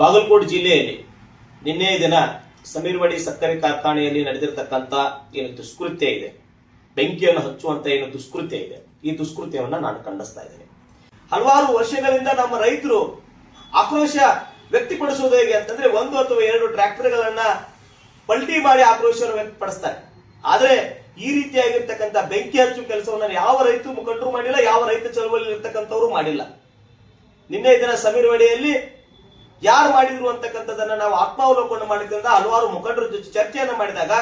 ಬಾಗಲಕೋಟೆ ಜಿಲ್ಲೆಯಲ್ಲಿ ನಿನ್ನೆ ದಿನ ಸಮೀರ್ವಡಿ ಸಕ್ಕರೆ ಕಾರ್ಖಾನೆಯಲ್ಲಿ ನಡೆದಿರತಕ್ಕಂತ ಏನು ದುಷ್ಕೃತ್ಯ ಇದೆ, ಬೆಂಕಿಯನ್ನು ಹಚ್ಚುವಂತ ಏನು ದುಷ್ಕೃತ್ಯ ಇದೆ, ಈ ದುಷ್ಕೃತ್ಯವನ್ನ ನಾನು ಖಂಡಿಸ್ತಾ ಇದ್ದೇನೆ. ಹಲವಾರು ವರ್ಷಗಳಿಂದ ನಮ್ಮ ರೈತರು ಆಕ್ರೋಶ ವ್ಯಕ್ತಪಡಿಸುವುದು ಹೇಗೆ ಅಂತಂದ್ರೆ ಒಂದು ಅಥವಾ ಎರಡು ಟ್ರ್ಯಾಕ್ಟರ್ಗಳನ್ನ ಪಲ್ಟಿ ಮಾಡಿ ಆಕ್ರೋಶವನ್ನು ವ್ಯಕ್ತಪಡಿಸ್ತಾರೆ. ಆದ್ರೆ ಈ ರೀತಿಯಾಗಿರ್ತಕ್ಕಂಥ ಬೆಂಕಿ ಹಚ್ಚು ಕೆಲಸವನ್ನ ಯಾವ ರೈತ ಮುಖಂಡರು ಮಾಡಿಲ್ಲ, ಯಾವ ರೈತ ಚಳವಳಿ ಇರ್ತಕ್ಕಂಥವ್ರು ಮಾಡಿಲ್ಲ. ನಿನ್ನೆ ದಿನ ಸಮೀರ್ವಾಡಿಯಲ್ಲಿ ಯಾರು ಮಾಡಿದ್ರು ಅಂತಕ್ಕಂಥದ್ದನ್ನ ನಾವು ಆತ್ಮಾವಲೋಕನ ಮಾಡಿದ್ರಿಂದ ಹಲವಾರು ಮುಖಂಡರ ಜೊತೆ ಚರ್ಚೆಯನ್ನು ಮಾಡಿದಾಗ,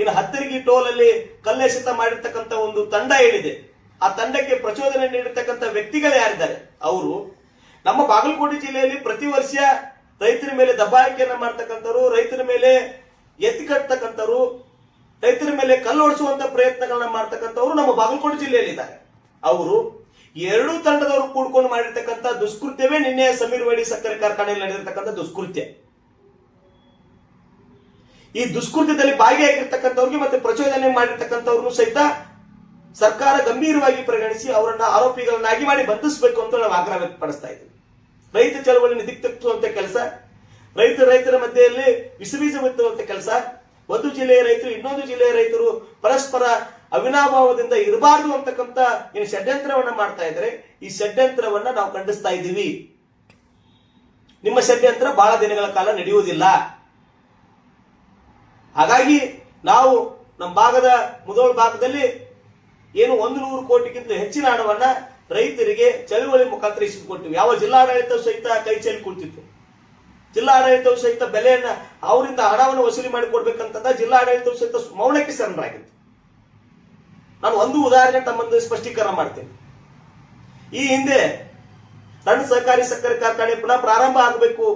ಇನ್ನು ಹತ್ತರಿಗೆ ಟೋಲ್ ಅಲ್ಲಿ ಕಲ್ಲೆಸೆತ ಮಾಡಿರ್ತಕ್ಕಂಥ ಒಂದು ತಂಡ ಏನಿದೆ, ಆ ತಂಡಕ್ಕೆ ಪ್ರಚೋದನೆ ನೀಡಿರ್ತಕ್ಕಂಥ ವ್ಯಕ್ತಿಗಳು ಯಾರಿದ್ದಾರೆ? ಅವರು ನಮ್ಮ ಬಾಗಲಕೋಟೆ ಜಿಲ್ಲೆಯಲ್ಲಿ ಪ್ರತಿ ವರ್ಷ ರೈತರ ಮೇಲೆ ದಬ್ಬಾಳಿಕೆಯನ್ನ ಮಾಡ್ತಕ್ಕಂಥವ್ರು, ರೈತರ ಮೇಲೆ ಎತ್ತಿ ಕಟ್ತಕ್ಕಂಥವ್ರು, ರೈತರ ಮೇಲೆ ಕಲ್ಲು ಹೊಡಿಸುವಂತ ಪ್ರಯತ್ನಗಳನ್ನ ಮಾಡ್ತಕ್ಕಂಥವ್ರು ನಮ್ಮ ಬಾಗಲಕೋಟೆ ಜಿಲ್ಲೆಯಲ್ಲಿದ್ದಾರೆ. ಅವರು ಎರಡೂ ತಂಡದವರು ಕೂಡ್ಕೊಂಡು ಮಾಡಿರ್ತಕ್ಕಂಥ ದುಷ್ಕೃತ್ಯವೇ ನಿನ್ನೆ ಸಮೀರ್ವಾಡಿ ಸಕ್ಕರೆ ಕಾರ್ಖಾನೆಯಲ್ಲಿ ನಡೆದಿರ್ತಕ್ಕಂಥ ದುಷ್ಕೃತ್ಯ. ಈ ದುಷ್ಕೃತ್ಯದಲ್ಲಿ ಭಾಗಿಯಾಗಿರ್ತಕ್ಕಂಥವ್ರಿಗೆ ಮತ್ತೆ ಪ್ರಚೋದನೆ ಮಾಡಿರ್ತಕ್ಕಂಥವ್ರನ್ನು ಸಹಿತ ಸರ್ಕಾರ ಗಂಭೀರವಾಗಿ ಪರಿಗಣಿಸಿ ಅವರನ್ನ ಆರೋಪಿಗಳನ್ನಾಗಿ ಮಾಡಿ ಬಂಧಿಸಬೇಕು ಅಂತ ನಾವು ಆಗ್ರಹ ವ್ಯಕ್ತಪಡಿಸ್ತಾ ಇದ್ದೀವಿ. ರೈತ ಚಳವಳಿಯನ್ನು ದಿಕ್ತಪ್ಪುವಂತ ಕೆಲಸ, ರೈತ ರೈತರ ಮಧ್ಯೆಯಲ್ಲಿ ವಿಸಬೀಜ ಬಿತ್ತುವಂತ ಕೆಲಸ, ಒಂದು ಜಿಲ್ಲೆಯ ರೈತರು ಇನ್ನೊಂದು ಜಿಲ್ಲೆಯ ರೈತರು ಪರಸ್ಪರ ಅವಿನಾಭಾವದಿಂದ ಇರಬಾರದು ಅಂತಕ್ಕಂಥ ಏನು ಷಡ್ಯಂತ್ರವನ್ನ ಮಾಡ್ತಾ ಇದ್ರೆ, ಈ ಷಡ್ಯಂತ್ರವನ್ನ ನಾವು ಖಂಡಿಸ್ತಾ ಇದ್ದೀವಿ. ನಿಮ್ಮ ಷಡ್ಯಂತ್ರ ಬಹಳ ದಿನಗಳ ಕಾಲ ನಡೆಯುವುದಿಲ್ಲ. ಹಾಗಾಗಿ ನಾವು ನಮ್ಮ ಭಾಗದ ಮುದೋಳ ಭಾಗದಲ್ಲಿ ಏನು ಒಂದು ನೂರು ಕೋಟಿಗಿಂತ ಹೆಚ್ಚಿನ ಹಣವನ್ನ ರೈತರಿಗೆ ಚಳುವಳಿ ಮುಖಾಂತರ ಇಸಿದುಕೊಟ್ಟಿವಿ ಯಾವ ಜಿಲ್ಲಾಡಳಿತ ಸಹಿತ ಕೈ ಚೆಲ್ಲಿ ಕುಳಿತಿತ್ತು ಜಿಲ್ಲಾಡಳಿತವು ಸಹಿತ ಬೆಲೆಯನ್ನ, ಅವರಿಂದ ಹಣವನ್ನು ವಸೂಲಿ ಮಾಡಿ ಕೊಡ್ಬೇಕಂತಂದ ಜಿಲ್ಲಾಡಳಿತವು ಸಹಿತ ಮೌನಕ್ಕೆ ಶರಣರಾಗಿತ್ತು ನಾನು ಒಂದು ಉದಾಹರಣೆ ತಮ್ಮೊಂದು ಸ್ಪಷ್ಟೀಕರಣ ಮಾಡ್ತೇನೆ. ಈ ಹಿಂದೆ ಸಣ್ಣ ಸಹಕಾರಿ ಸಕ್ಕರೆ ಕಾರ್ಖಾನೆ ಪುನಃ ಪ್ರಾರಂಭ ಆಗಬೇಕು,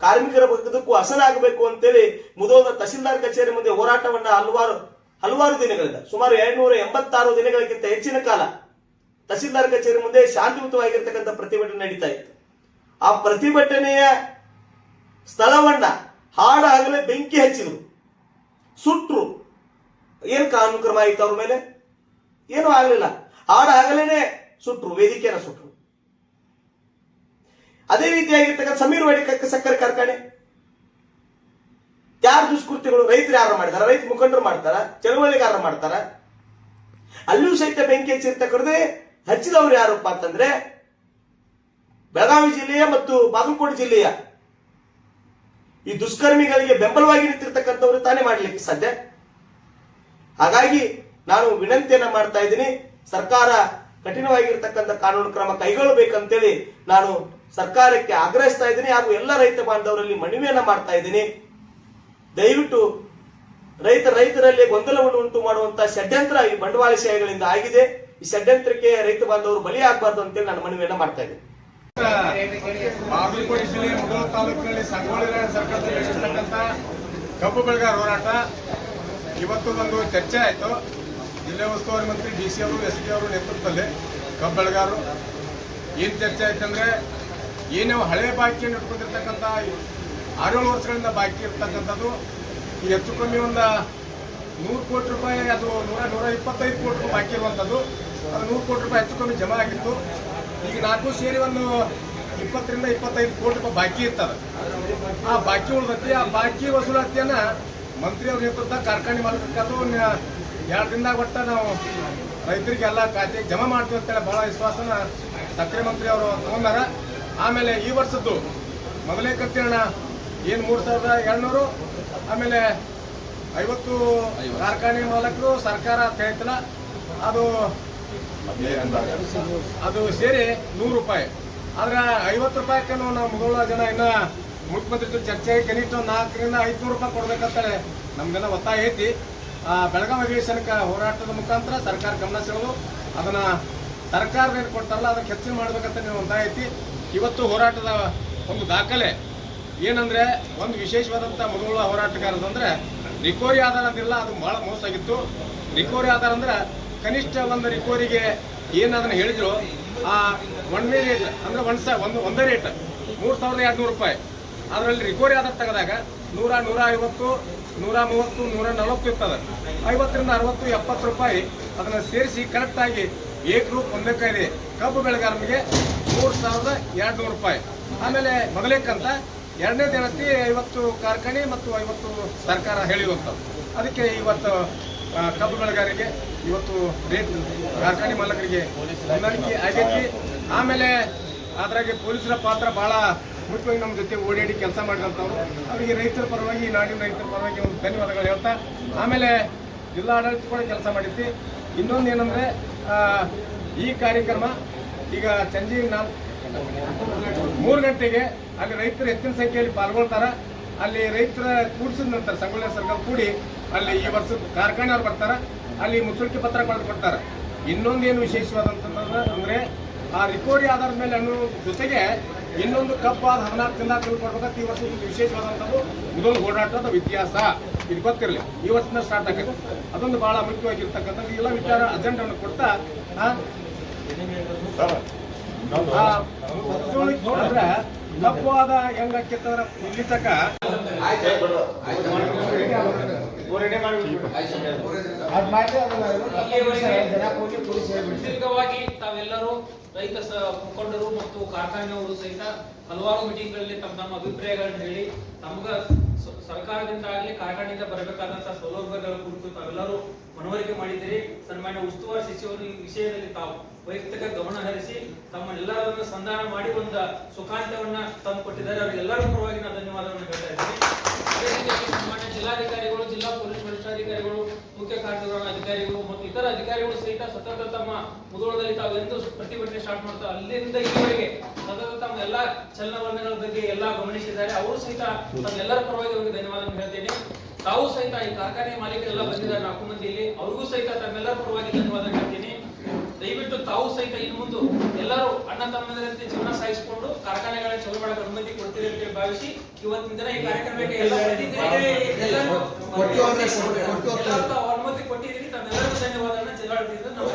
ಕಾರ್ಮಿಕರ ಬದುಕು ಹಸನಾಗಬೇಕು ಅಂತೇಳಿ ಮುದೋದ ತಹಸೀಲ್ದಾರ್ ಕಚೇರಿ ಮುಂದೆ ಹೋರಾಟವನ್ನ ಹಲವಾರು ಹಲವಾರು ದಿನಗಳಿಂದ, ಸುಮಾರು ಎರಡ್ನೂರ ಎಂಬತ್ತಾರು ದಿನಗಳಿಗಿಂತ ಹೆಚ್ಚಿನ ಕಾಲ ತಹಸೀಲ್ದಾರ್ ಕಚೇರಿ ಮುಂದೆ ಶಾಂತಿಯುತವಾಗಿರ್ತಕ್ಕಂಥ ಪ್ರತಿಭಟನೆ ನಡೀತಾ ಇತ್ತು. ಆ ಪ್ರತಿಭಟನೆಯ ಸ್ಥಳವನ್ನ ಹಾಡಾಗಲೇ ಬೆಂಕಿ ಹಚ್ಚಿದ್ರು. ಸುಟ್ರು. ಏನ್ ಕಾನೂನು ಕ್ರಮ ಆಯಿತು ಅವ್ರ ಮೇಲೆ? ಏನೂ ಆಗಲಿಲ್ಲ. ಹಾಡಾಗಲೇನೆ ಸುಟ್ರು, ವೇದಿಕೆಯನ್ನ ಸುಟ್ರು. ಅದೇ ರೀತಿಯಾಗಿರ್ತಕ್ಕಂಥ ಸಮೀರ್ವಾಡಿ ಕಕ್ಕ ಸಕ್ಕರೆ ಕಾರ್ಖಾನೆ. ಯಾರು ದುಷ್ಕೃತ್ಯಗಳು? ರೈತರು ಯಾರು ಮಾಡ್ತಾರ? ರೈತ ಮುಖಂಡರು ಮಾಡ್ತಾರ? ಚಳವಳಿಗಾರರು ಮಾಡ್ತಾರ? ಅಲ್ಲೂ ಸಹಿತ ಬೆಂಕಿ ಹಚ್ಚಿರ್ತಕ್ಕಂಥದ್ದೇ ಹಚ್ಚಿದವರು ಯಾರಪ್ಪ ಅಂತಂದ್ರೆ ಬೆಳಗಾವಿ ಜಿಲ್ಲೆಯ ಮತ್ತು ಬಾಗಲಕೋಟೆ ಜಿಲ್ಲೆಯ ಈ ದುಷ್ಕರ್ಮಿಗಳಿಗೆ ಬೆಂಬಲವಾಗಿ ನಿಂತಿರ್ತಕ್ಕಂಥವ್ರು ತಾನೇ ಮಾಡ್ಲಿಕ್ಕೆ ಸಾಧ್ಯ. ಹಾಗಾಗಿ ನಾನು ವಿನಂತಿಯನ್ನ ಮಾಡ್ತಾ ಇದ್ದೀನಿ. ಸರ್ಕಾರ ಕಠಿಣವಾಗಿರ್ತಕ್ಕಂಥ ಕಾನೂನು ಕ್ರಮ ಕೈಗೊಳ್ಳಬೇಕಂತೇಳಿ ನಾನು ಸರ್ಕಾರಕ್ಕೆ ಆಗ್ರಹಿಸ್ತಾ ಇದ್ದೀನಿ ಹಾಗೂ ಎಲ್ಲ ರೈತ ಬಾಂಧವರಲ್ಲಿ ಮನವಿಯನ್ನ ಮಾಡ್ತಾ ಇದ್ದೀನಿ. ದಯವಿಟ್ಟು ರೈತ ರೈತರಲ್ಲಿ ಗೊಂದಲವನ್ನು ಉಂಟು ಮಾಡುವಂತಹ ಷಡ್ಯಂತ್ರ ಈ ಬಂಡವಾಳಶಾಹಿಗಳಿಂದ ಆಗಿದೆ. ಈ ಷಡ್ಯಂತ್ರಕ್ಕೆ ರೈತ ಬಾಂಧವರು ಬಲಿಯಾಗಬಾರ್ದು ಅಂತೇಳಿ ನಾನು ಮನವಿಯನ್ನ ಮಾಡ್ತಾ ಇದ್ದೀನಿ. ಬಾಗಲಕೋಟೆ ಜಿಲ್ಲೆ ಮುಗಲ್ ತಾಲೂಕಿನಲ್ಲಿ ಸಂಗೊಳ್ಳಿ ಸರ್ಕಾರದಲ್ಲಿ ಕಬ್ಬು ಬೆಳೆಗಾರ ಹೋರಾಟ. ಇವತ್ತು ಒಂದು ಚರ್ಚೆ ಆಯಿತು. ಜಿಲ್ಲೆ ಉಸ್ತುವಾರಿ ಮಂತ್ರಿ ಡಿ ಸಿ ಅವರು, ಎಸ್ ಪಿ ಅವರು ನೇತೃತ್ವದಲ್ಲಿ ಕಬ್ಬು ಬೆಳೆಗಾರರು ಏನು ಚರ್ಚೆ ಆಯ್ತಂದ್ರೆ ಏನೇ ಹಳೆ ಬಾಕಿಯನ್ನು ಇಟ್ಕೊಂಡಿರ್ತಕ್ಕಂಥ ಆರೇಳು ವರ್ಷಗಳಿಂದ ಬಾಕಿ ಇರ್ತಕ್ಕಂಥದ್ದು, ಈ ಹೆಚ್ಚು ಕಮ್ಮಿ ಒಂದು ನೂರು ಕೋಟಿ ರೂಪಾಯಿ ಅದು ನೂರ ನೂರ ಇಪ್ಪತ್ತೈದು ಕೋಟಿ ರೂಪಾಯಿ ಬಾಕಿ ಇರುವಂಥದ್ದು, ಅದು ನೂರು ಕೋಟಿ ರೂಪಾಯಿ ಹೆಚ್ಚು ಕಮ್ಮಿ ಜಮಾ ಆಗಿತ್ತು. ಈಗ ನಾಲ್ಕು ಸೇರಿ ಒಂದು ಇಪ್ಪತ್ತರಿಂದ ಇಪ್ಪತ್ತೈದು ಕೋಟಿ ರೂಪಾಯಿ ಬಾಕಿ ಇರ್ತದೆ. ಆ ಬಾಕಿ ಉಳ್ದತಿ ಆ ಬಾಕಿ ವಸೂಲಾತಿಯನ್ನು ಮಂತ್ರಿಯವ್ರ ನೇತೃತ್ವ ಕಾರ್ಖಾನೆ ಮಾಲೀಕರು ಎರಡು ದಿನದಾಗ ಒಟ್ಟ ನಾವು ರೈತರಿಗೆಲ್ಲ ಖಾತೆಗೆ ಜಮಾ ಮಾಡ್ತೀವಿ ಅಂತೇಳಿ ಭಾಳ ವಿಶ್ವಾಸನ ಸಕ್ಕರೆ ಮಂತ್ರಿ ಅವರು ತಗೊಂಡಾರ. ಆಮೇಲೆ ಈ ವರ್ಷದ್ದು ಮೊದಲೇ ಕತ್ತಿರೋಣ ಏನು ಮೂರು ಸಾವಿರದ ಎರಡುನೂರು, ಆಮೇಲೆ ಐವತ್ತು ಕಾರ್ಖಾನೆ ಮಾಲಕರು, ಸರ್ಕಾರ ಅಂತ ಅದು ಅದು ಸೇರಿ ನೂರು ರೂಪಾಯಿ. ಆದ್ರೆ ಐವತ್ತು ರೂಪಾಯಿಗೆ ನಾವು ಮುಗುಳ ಜನ ಇನ್ನ ಮುಖ್ಯಮಂತ್ರಿ ಜೊತೆ ಚರ್ಚೆ ಕನಿಷ್ಠ ನಾಲ್ಕರಿಂದ ಐದುನೂರು ರೂಪಾಯಿ ಕೊಡ್ಬೇಕಂತೇಳಿ ನಮ್ಗೆಲ್ಲ ಒತ್ತಾಯ ಐತಿ. ಬೆಳಗಾವಿ ಅಧಿವೇಶನಕ್ಕೆ ಹೋರಾಟದ ಮುಖಾಂತರ ಸರ್ಕಾರ ಗಮನ ಸೆಳೆದು ಅದನ್ನ ಸರ್ಕಾರ ಏನು ಕೊಡ್ತಾರಲ್ಲ, ಅದಕ್ಕೆ ಹೆಚ್ಚಿನ ಮಾಡ್ಬೇಕಂತ ನೀವು ಐತಿ ಇವತ್ತು ಹೋರಾಟದ ಒಂದು ದಾಖಲೆ. ಏನಂದ್ರೆ, ಒಂದು ವಿಶೇಷವಾದಂಥ ಹೋರಾಟಗಾರದ ಅಂದ್ರೆ ರಿಕೋರಿ ಆಧಾರ ಅಂದಿಲ್ಲ ಅದು ಬಹಳ ಮೋಸ ಆಗಿತ್ತು. ರಿಕೋರಿ ಆಧಾರ ಅಂದ್ರೆ, ಕನಿಷ್ಠ ಒಂದು ರಿಕೋರಿಗೆ ಏನು ಅದನ್ನ ಹೇಳಿದ್ರು, ಆ ಒಂದನೇ ರೇಟ್ ಅಂದ್ರೆ ಒಂದು ಒಂದು, ಒಂದೇ ರೇಟ್ ಮೂರು ಸಾವಿರದ ಎರಡು ನೂರು ರೂಪಾಯಿ. ಅದರಲ್ಲಿ ರಿಕೋರಿ ಆಧಾರ ತೆಗೆದಾಗ ನೂರ ನೂರ ಐವತ್ತು ನೂರ ಮೂವತ್ತು ನೂರ ನಲವತ್ತು ಇರ್ತದೆ ಐವತ್ತರಿಂದ ಅರವತ್ತು, ಎಪ್ಪತ್ತು ರೂಪಾಯಿ ಅದನ್ನು ಸೇರಿಸಿ ಕರೆಕ್ಟಾಗಿ ಏಕರೂಪ ಒಂದಕ್ಕೆ ಇದೆ. ಕಬ್ಬು ಬೆಳೆಗಾರನಿಗೆ ಮೂರು ಸಾವಿರದ ಎರಡು ನೂರು ರೂಪಾಯಿ. ಆಮೇಲೆ ಮೊದಲೇಕಂತ ಎರಡನೇ ದಿನತಿ ಐವತ್ತು ಕಾರ್ಖಾನೆ ಮತ್ತು ಐವತ್ತು ಸರ್ಕಾರ ಹೇಳಿರುವಂಥದ್ದು. ಅದಕ್ಕೆ ಇವತ್ತು ಕಬ್ಬು ಬೆಳೆಗಾರರಿಗೆ, ಇವತ್ತು ರೇಟ್, ಕಾರ್ಖಾನೆ ಮಾಲಕರಿಗೆ ಹೊಂದಾಣಿಕೆ ಆಗೈತಿ. ಆಮೇಲೆ ಅದ್ರಾಗೆ ಪೊಲೀಸರ ಪಾತ್ರ ಭಾಳ ಮುಖ್ಯವಾಗಿ ನಮ್ಮ ಜೊತೆ ಓಡಾಡಿ ಕೆಲಸ ಮಾಡಿದಂಥವ್ರು, ಅವರಿಗೆ ರೈತರ ಪರವಾಗಿ, ನಾಡಿನ ರೈತರ ಪರವಾಗಿ ಒಂದು ಧನ್ಯವಾದಗಳು ಹೇಳ್ತಾ, ಆಮೇಲೆ ಜಿಲ್ಲಾಡಳಿತ ಕೂಡ ಕೆಲಸ ಮಾಡಿದ್ವಿ. ಇನ್ನೊಂದು ಏನಂದರೆ ಈ ಕಾರ್ಯಕ್ರಮ ಈಗ ಸಂಜೆ ನಾಲ್ಕು ಮೂರು ಗಂಟೆಗೆ ಅಲ್ಲಿ ರೈತರು ಹೆಚ್ಚಿನ ಸಂಖ್ಯೆಯಲ್ಲಿ ಪಾಲ್ಗೊಳ್ತಾರೆ. ಅಲ್ಲಿ ರೈತರ ಕೂಡಿಸಿದ ನಂತರ ಸಂಗೊಳ್ಳಿ ಸರ್ಕಲ್ ಕೂಡಿ ಅಲ್ಲಿ ಈ ವರ್ಷದ ಕಾರ್ಖಾನೆಯವ್ರು ಬರ್ತಾರೆ, ಅಲ್ಲಿ ಮುಚ್ಚಳಿಕೆ ಪತ್ರ ಬರೆದು ಕೊಡ್ತಾರೆ. ಇನ್ನೊಂದೇನು ವಿಶೇಷವಾದಂತಂದ್ರೆ ಅಂದರೆ ಆ ರಿಕವರಿ ಆಧಾರದ ಮೇಲೆ ಅನ್ನೋ ಜೊತೆಗೆ ಇನ್ನೊಂದು ಕಪ್ಪ ಅದು ಹದಿನಾಲ್ಕು ದಿನ ತಿಳ್ಕೊಡ್ಬೇಕಂತ ಈ ವರ್ಷ ಒಂದು ವಿಶೇಷವಾದಂಥದ್ದು ಇದೊಂದು ಓಡಾಟದ ವ್ಯತ್ಯಾಸ ಇದು ಗೊತ್ತಿರಲಿ ಈ ವರ್ಷದಿಂದ ಸ್ಟಾರ್ಟ್ ಆಗುತ್ತೆ. ಅದೊಂದು ಬಹಳ ಮುಖ್ಯವಾಗಿರ್ತಕ್ಕಂಥದ್ದು. ಎಲ್ಲ ವಿಚಾರ ಅಜೆಂಡನ್ನು ಕೊಡ್ತಾ ಆ, ಇಲ್ಲಿ ಮುಚ್ಚಳಿಕೆ ದೀರ್ಘವಾಗಿ ತಾವೆಲ್ಲರೂ ರೈತ ಮುಖಂಡರು ಮತ್ತು ಕಾರ್ಖಾನೆಯವರು ಸಹಿತ ಹಲವಾರು ಮೀಟಿಂಗ್ಗಳಲ್ಲಿ ತಮ್ಮ ತಮ್ಮ ಅಭಿಪ್ರಾಯಗಳನ್ನು ಹೇಳಿ ತಮಗ ಸರ್ಕಾರದಿಂದ ಆಗಲಿ ಕಾರ್ಖಾನೆಯಿಂದ ಬರಬೇಕಾದಂತಹ ಸೌಲಭ್ಯಗಳ ಕುರಿತು ತಾವೆಲ್ಲರೂ ಮನವರಿಕೆ ಮಾಡಿದ್ದೀರಿ. ಸನ್ಮಾನ್ಯ ಉಸ್ತುವಾರಿ ಸಚಿವರು ಈ ವಿಷಯದಲ್ಲಿ ತಾವು ವೈಯಕ್ತಿಕ ಗಮನ ಹರಿಸಿ ತಮ್ಮನ್ನೆಲ್ಲರನ್ನು ಸಂಧಾನ ಮಾಡಿ ಒಂದು ಸುಖಾಂತ್ಯವನ್ನ ತಂದು ಕೊಟ್ಟಿದ್ದಾರೆ ಅವರಿಗೆಲ್ಲರ ಪರವಾಗಿ ನಾನು ಧನ್ಯವಾದವನ್ನು ಹೇಳ್ತಾ ಇದ್ದೀನಿ ಅದೇ ರೀತಿಯಾಗಿ ಸನ್ಮಾನ್ಯ ಜಿಲ್ಲಾಧಿಕಾರಿಗಳು ಜಿಲ್ಲಾ ಪೊಲೀಸ್ ವರಿಷ್ಠಾಧಿಕಾರಿಗಳು ಮುಖ್ಯ ಕಾರ್ಯನಿರ್ವಹಣಾ ಅಧಿಕಾರಿಗಳು ಮತ್ತು ಇತರ ಸಹಿತ ಸತತ ತಮ್ಮ ಮುಧೋಳದಲ್ಲಿ ತಾವು ಎಂದು ಪ್ರತಿಭಟನೆ ಸ್ಟಾರ್ಟ್ ಮಾಡ್ತಾರೆ ಅಲ್ಲಿಂದ ಇಲ್ಲಿವರೆಗೆ ಸತತ ತಮ್ಮ ಎಲ್ಲಾ ಚಲನವಲನಗಳ ಬಗ್ಗೆ ಎಲ್ಲಾ ಗಮನಿಸಿದ್ದಾರೆ. ಅವರು ಸಹಿತ ತಮ್ಮೆಲ್ಲರ ಪರವಾಗಿ ಅವರಿಗೆ ಧನ್ಯವಾದ ಹೇಳ್ತೇನೆ. ತಾವು ಸಹಿತ ಈ ಕಾರ್ಖಾನೆ ಮಾಲೀಕರೆಲ್ಲ ಬಂದಿದ್ದಾರೆ ನಾಲ್ಕು ಮಂದಿ ಇಲ್ಲಿ ಅವ್ರಿಗೂ ಸಹಿತ ತಮ್ಮೆಲ್ಲರ ಪರವಾಗಿ ಧನ್ಯವಾದ ಹೇಳ್ತೀನಿ. ದಯವಿಟ್ಟು ತಾವು ಸಹಿತ ಇನ್ನು ಮುಂದೆ ಎಲ್ಲರೂ ಅಣ್ಣ ತಮ್ಮಂದಿರಂತೆ ಜೀವನ ಸಾಗಿಸಿಕೊಂಡು ಕಾರ್ಖಾನೆಗಳ ಚಲೋ ಮಾಡಕ್ಕೆ ಅನುಮತಿ ಕೊಡ್ತೀರಿ ಅಂತ ಹೇಳಿ ಭಾವಿಸಿ ಇವತ್ತಿನ ದಿನ ಈ ಕಾರ್ಯಕ್ರಮಕ್ಕೆ ಎಲ್ಲ ಅನುಮತಿ ಕೊಟ್ಟಿದ್ದೀರಿ ತಮ್ಮೆಲ್ಲರಿಗೂ ಧನ್ಯವಾದಗಳನ್ನ ಜಿಲ್ಲಾಡಳಿತದಿಂದ ನಾವು.